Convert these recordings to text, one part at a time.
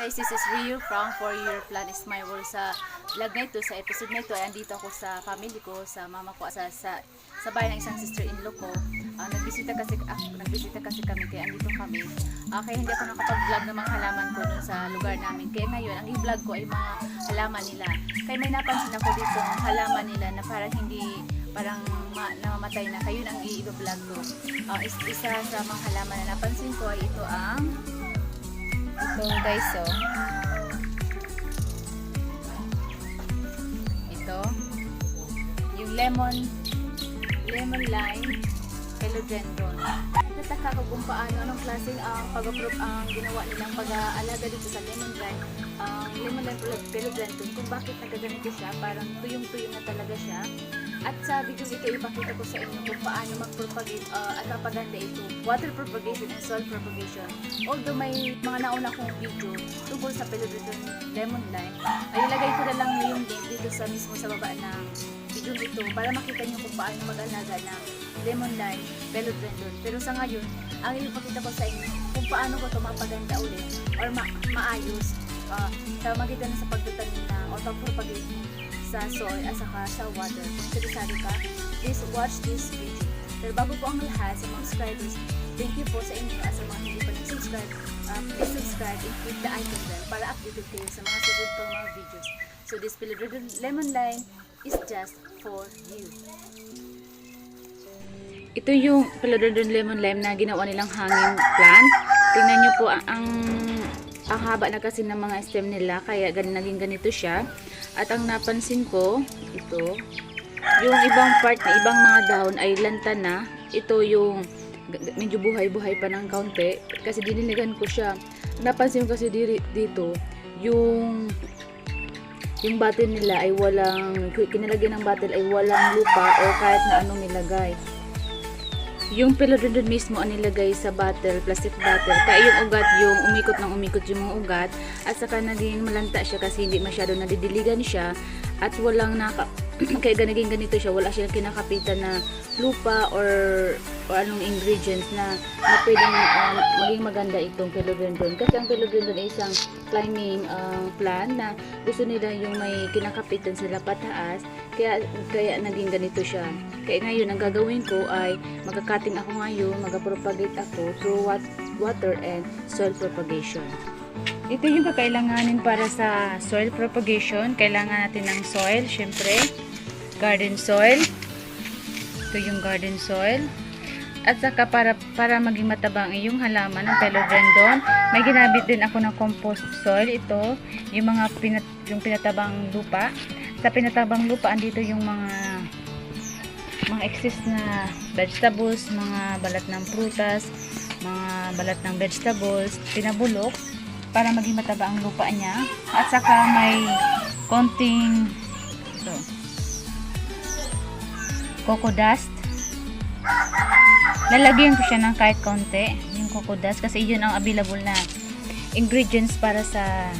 guys, this is Rio from For Your Plan is My World. Sa vlog na ito, sa episode na ito, ay andito ako sa family ko, sa mama ko, sa, sa, sa bahay ng isang sister-in-law ko. Ah, nagbisita kasi ako, nagbisita kasi kami, kaya andito kami. Ah, kaya hindi ako nakapag-vlog ng mga halaman ko sa lugar namin. Kaya ngayon, ang i-vlog ko ay mga halaman nila. Kaya may napansin ako dito ng halaman nila na parang hindi, parang ma- namamatay na. Kayo ang i-vlog ko. Is- isa sa mga halaman na napansin ko ay ito ang ito guys, oh. Ito. Yung lemon, lemon lime, philodendron. Nataka ko kung paano, anong klaseng ang pag-approve ang ginawa nilang pag-aalaga dito sa lemon lime. Ang lemon lime philo- philodendron, kung bakit nagaganito siya, parang tuyong-tuyong na talaga siya. At sa video ito, ipakita ko sa inyo kung paano mag-propagate uh, at mapaganda ito. Water propagation and soil propagation. Although may mga nauna kong video tungkol sa philodendron lemon lime, ay ilagay ko na lang yung link dito sa mismo sa baba ng video ito para makita niyo kung paano mag-alaga ng lemon lime philodendron. Pero sa ngayon, ang ipakita ko sa inyo kung paano ko ito mapaganda ulit or ma- maayos uh, sa magitan sa pagtatanim na or pag-propagate sa soil at saka sa water. Kung interesado ka, please watch this video. Pero bago po ang lahat sa mga subscribers, thank you po sa inyo at sa mga hindi pa nag-subscribe. Uh, please subscribe and click the icon bell para updated kayo sa mga susunod pang mga videos. So this philodendron lemon lime is just for you. Ito yung philodendron lemon lime na ginawa nilang hanging plant. Tingnan nyo po ang, ang, ang haba na kasi ng mga stem nila kaya gan, naging ganito siya. At ang napansin ko, ito, yung ibang part na ibang mga dahon ay lanta na. Ito yung medyo buhay-buhay pa ng kaunti kasi diniligan ko siya. Napansin ko kasi dito, yung yung bottle nila ay walang kinalagyan ng bottle ay walang lupa o kahit na anong nilagay yung philodendron mismo ang nilagay sa bottle, plastic bottle. Kaya yung ugat, yung umikot ng umikot yung mga ugat. At saka naging malanta siya kasi hindi masyado nadidiligan siya. At walang naka... kaya naging ganito siya. Wala siyang kinakapitan na lupa or, or anong ingredients na, na pwedeng um, maging maganda itong philodendron. Kasi ang philodendron ay isang climbing uh, plant na gusto nila yung may kinakapitan sila pataas. Kaya, kaya naging ganito siya. Kaya ngayon, ang gagawin ko ay magkakating ako ngayon, magpropagate ako through wat- water and soil propagation. Ito yung kakailanganin para sa soil propagation. Kailangan natin ng soil, syempre. Garden soil. Ito yung garden soil. At saka para, para maging matabang iyong halaman ng philodendron, may ginamit din ako ng compost soil. Ito, yung mga pinat, yung pinatabang lupa. Sa pinatabang lupa, andito yung mga mga excess na vegetables, mga balat ng prutas, mga balat ng vegetables, pinabulok para maging mataba ang lupa niya. At saka may konting ito, coco dust. Lalagyan ko siya ng kahit konti, yung coco dust, kasi yun ang available na ingredients para sa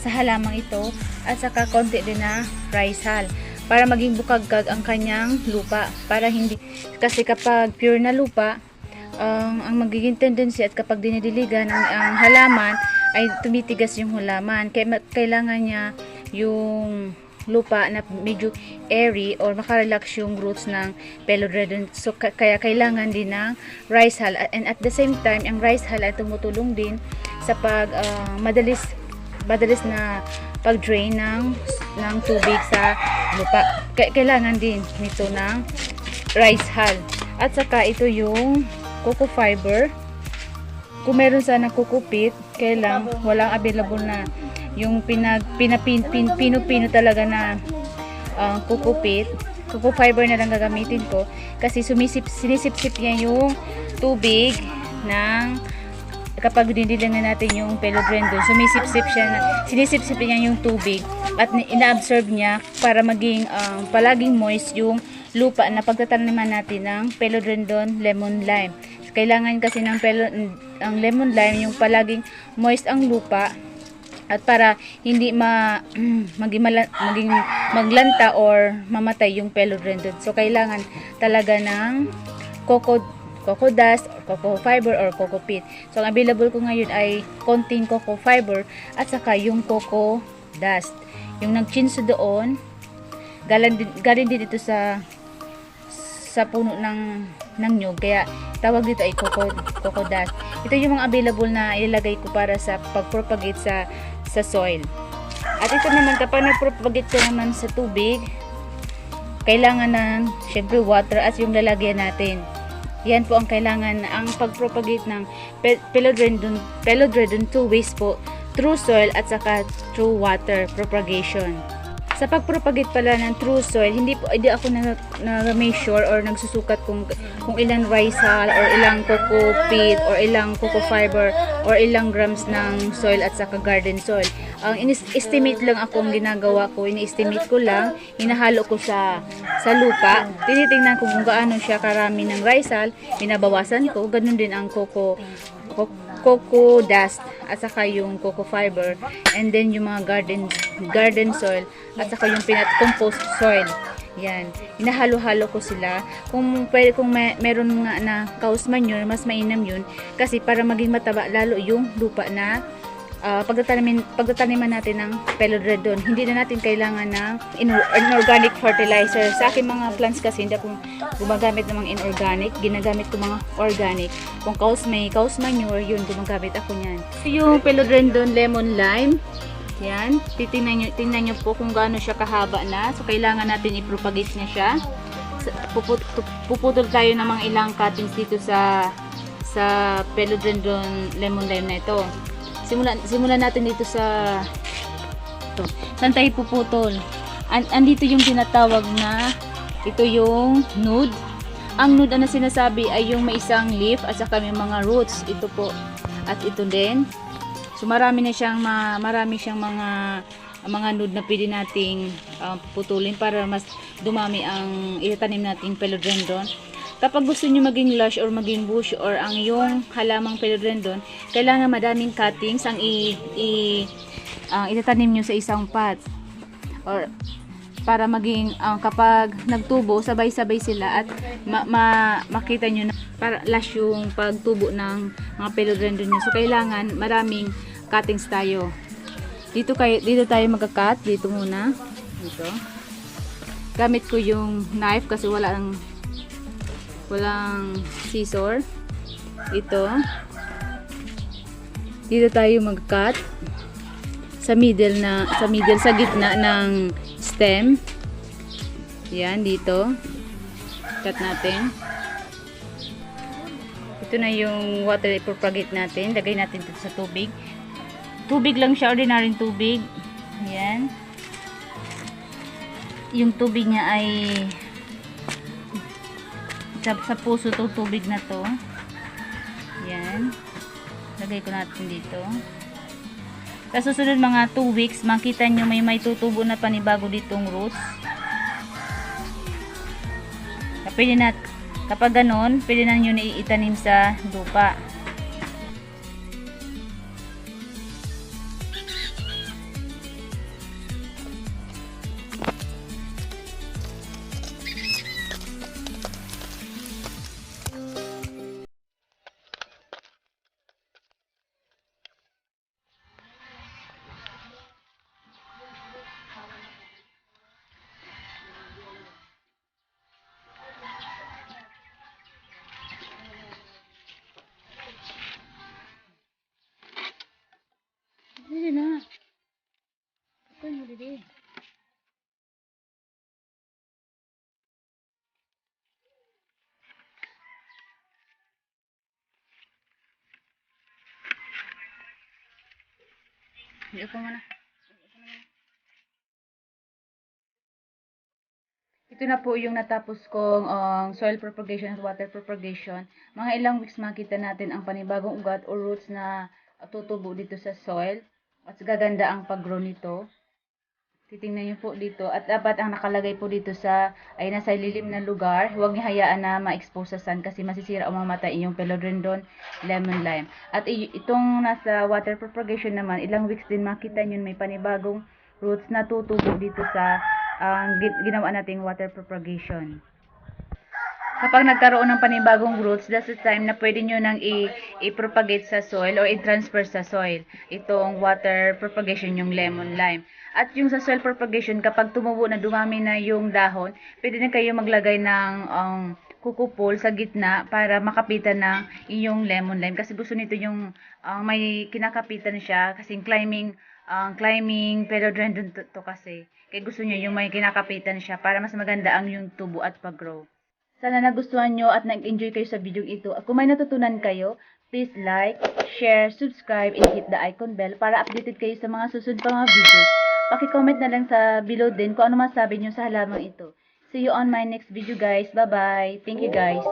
sa halamang ito at saka konti din na rice hull para maging bukagkag ang kanyang lupa para hindi kasi kapag pure na lupa ang ang magiging tendency at kapag dinidiligan ang, ang halaman ay tumitigas yung halaman kaya kailangan niya yung lupa na medyo airy or makarelax yung roots ng philodendron so ka- kaya kailangan din ng rice hull and at the same time ang rice hull ay tumutulong din sa pag ah, madalis madalis na pag-drain ng ng tubig sa lupa. K- kailangan din nito ng rice hull. At saka ito yung coco fiber. Kung meron sana coco pit, kailang walang available na yung pinag pinapin pin, pino-pino talaga na uh, coco pit. Coco fiber na lang gagamitin ko kasi sumisip sinisip-sip niya yung tubig ng kapag dinidilan na natin yung philodendron, sumisip-sip siya, na, sinisip-sip niya yung tubig at ina-absorb niya para maging um, palaging moist yung lupa na pagtataniman natin ng philodendron lemon lime. Kailangan kasi ng philo- ang lemon lime yung palaging moist ang lupa at para hindi ma maging, mala- maging maglanta or mamatay yung philodendron. So kailangan talaga ng coco cocoa dust, or cocoa fiber, or cocoa peat. So, ang available ko ngayon ay konting cocoa fiber at saka yung cocoa dust. Yung nagchinso doon, galing din, galing din ito sa sa puno ng ng nyug kaya tawag dito ay cocoa, cocoa dust. Ito yung mga available na ilalagay ko para sa pagpropagate sa sa soil. At ito naman kapag nagpropagate ka naman sa tubig, kailangan ng syempre water at yung lalagyan natin. Yan po ang kailangan ang pagpropagate ng pe- philodendron philodendron two ways po through soil at saka through water propagation. Sa pagpropagate pala ng true soil, hindi po hindi ako na, na or nagsusukat kung kung ilang risal or ilang cocoa peat or ilang cocoa fiber or ilang grams ng soil at saka garden soil. Ang ini-estimate lang ako ang ginagawa ko, ini-estimate ko lang, hinahalo ko sa sa lupa. Tinitingnan ko kung gaano siya karami ng risal, binabawasan ko, ganun din ang cocoa co- cocoa dust at saka yung cocoa fiber and then yung mga garden garden soil at saka yung pinat compost soil. Yan. Inahalo-halo ko sila. Kung pwede kung may, meron nga na cows manure mas mainam yun kasi para maging mataba lalo yung lupa na uh, pagtatanimin pagtataniman natin ng pelodredon hindi na natin kailangan ng inor- inorganic fertilizer. Sa akin mga plants kasi hindi ako gumagamit ng mga inorganic. Ginagamit ko mga organic. Kung cows may cows manure yun gumagamit ako niyan. So, yung pelodredon lemon lime. Yan. Titingnan nyo, tingnan nyo po kung gaano siya kahaba na. So kailangan natin i-propagate niya siya. Puput, puputol tayo ng mga ilang cuttings dito sa sa pelodendron lemon lime na ito simulan simulan natin dito sa ito. Saan tayo puputol? An andito yung tinatawag na ito yung nude. Ang nude na sinasabi ay yung may isang leaf at saka may mga roots. Ito po. At ito din. So marami na siyang ma marami siyang mga mga nude na pwede nating uh, putulin para mas dumami ang itatanim nating philodendron. Kapag gusto niyo maging lush or maging bush or ang yung halamang philodendron, kailangan madaming cuttings ang i, i ang itatanim niyo sa isang pot. Or para maging ang kapag nagtubo, sabay-sabay sila at ma, ma- makita niyo na para lush yung pagtubo ng mga philodendron niyo. So kailangan maraming cuttings tayo. Dito kayo dito tayo magka-cut dito muna. Dito. Gamit ko yung knife kasi wala ang walang scissor. Ito. Dito tayo mag-cut. Sa middle na sa middle sa gitna ng stem. Yan dito. Cut natin. Ito na yung water ipropagate natin. Lagay natin dito sa tubig. Tubig lang siya ordinary tubig. Yan. Yung tubig niya ay sa, sa puso to tubig na to. Yan. Lagay ko natin dito. Sa susunod mga 2 weeks makita nyo may may tutubo na panibago ditong roots pwede na kapag ganon pwede na nyo na itanim sa lupa Hindi ko muna. Ito na po yung natapos kong um, soil propagation at water propagation. Mga ilang weeks makita natin ang panibagong ugat o roots na tutubo dito sa soil. At gaganda ang pag-grow nito. Titingnan niyo po dito. At dapat ang nakalagay po dito sa ay nasa lilim na lugar. Huwag niyo hayaan na ma-expose sa sun kasi masisira o mamatay yung philodendron lemon lime. At itong nasa water propagation naman, ilang weeks din makita niyo may panibagong roots na tutubo dito sa ang gin- ginawa nating water propagation. kapag nagkaroon ng panibagong roots, that's the time na pwede nyo nang i-propagate sa soil or i-transfer sa soil. Itong water propagation yung lemon lime. At yung sa soil propagation, kapag tumubo na dumami na yung dahon, pwede na kayo maglagay ng um, kukupol sa gitna para makapitan ng inyong lemon lime. Kasi gusto nito yung ah, may kinakapitan siya kasi climbing ang climbing philodendron to, to kasi. Kaya gusto niya yung may kinakapitan siya para mas maganda ang yung tubo at pag-grow. Sana nagustuhan nyo at nag-enjoy kayo sa video ito. Kung may natutunan kayo, please like, share, subscribe, and hit the icon bell para updated kayo sa mga susunod pa mga videos. Paki-comment na lang sa below din kung ano masabi nyo sa halamang ito. See you on my next video guys. Bye-bye. Thank you guys.